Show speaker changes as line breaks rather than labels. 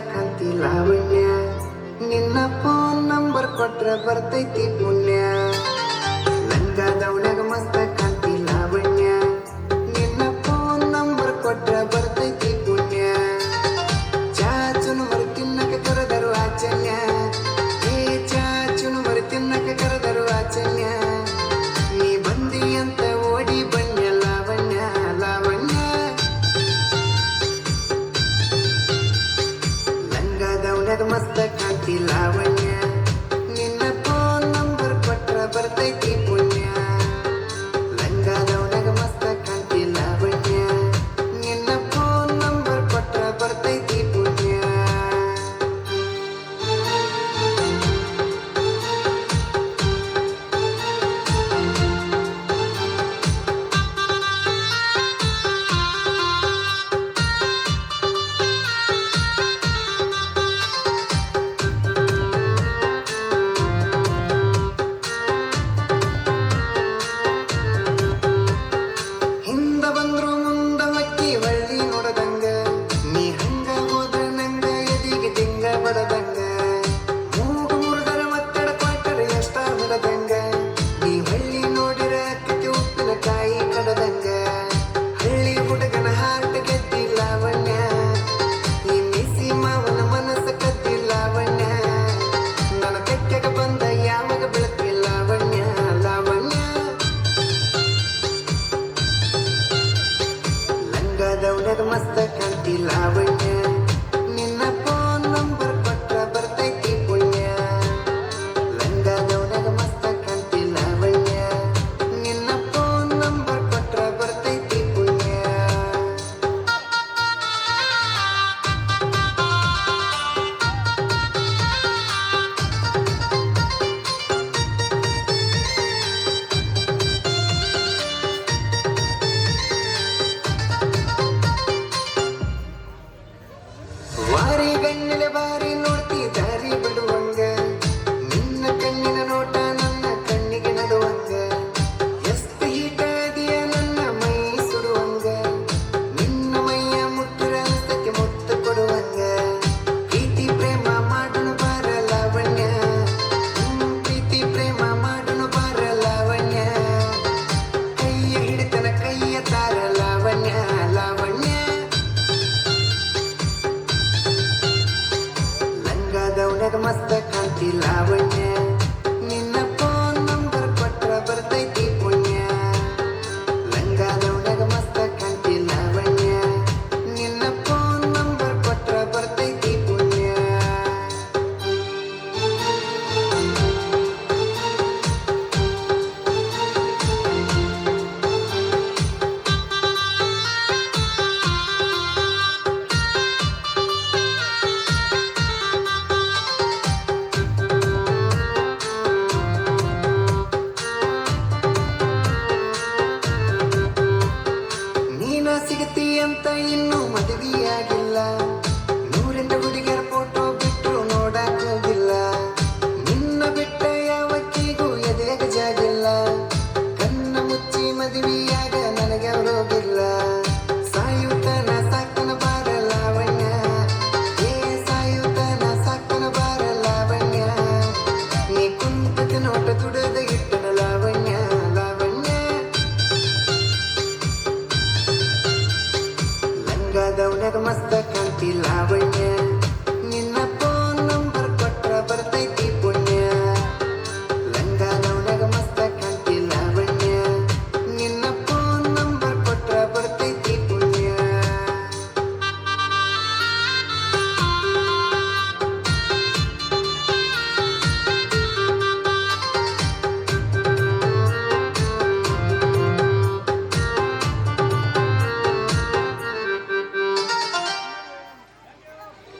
ಕಾಂತಿ ಲಾವಣ್ಯ. ನಿನ್ನ phone number ಕೊಟ್ರೆ ಬರ್ತೈತಿ ಪುಣ್ಯ. ನಂಗಾದವಳ ಚಂದದ ಮಸ್ತ ಕಾಂತಿ ಲಾವಣ್ಯ ನಿನ್ನ ಫೋನ್ ನಂಬರ್ ಕೊಟ್ರ ಬರ್ತೈತಿ. रडवल्यात मस्त कांती Lavanya. love. love. I bring you